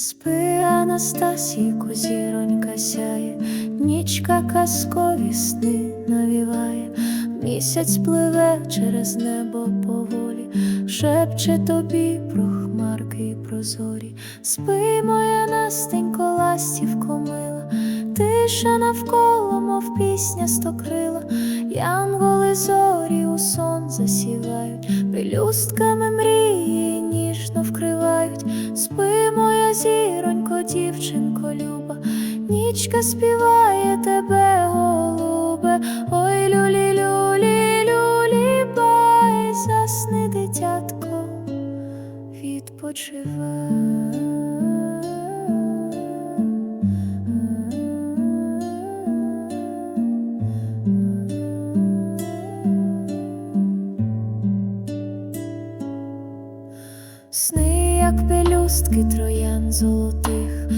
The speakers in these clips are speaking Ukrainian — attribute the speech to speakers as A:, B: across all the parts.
A: Спи, Анастасійко, зіронька сяє, нічка казкові сни навіває, місяць пливе через небо поволі, шепче тобі про хмарки й про зорі. Спи, моя Настенько, ластівко мила, тиша навколо, мов пісня стокрила, янголи зорі у сон засівають, пелюстками мрії нічка співає тебе, голубе, ой люлі, люлі, люлі, бай, засни, дитятко, Сни, як пелюстки троян золотих,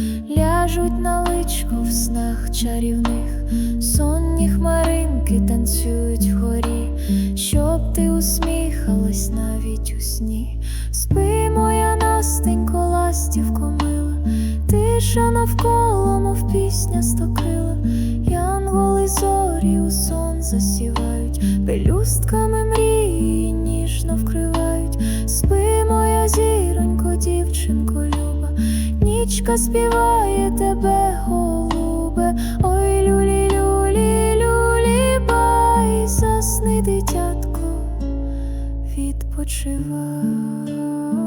A: чарівних, сонні хмаринки танцюють вгорі, щоб ти усміхалась навіть у сні. Спи, моя Настенько, ластівко мила, тиша навколо, мов пісня стокрила, янголи зорі у сон засівають, пелюстками мрії ніжно вкривають. Спи, моя зіронько, дівчинко люба, нічка співає відпочивав.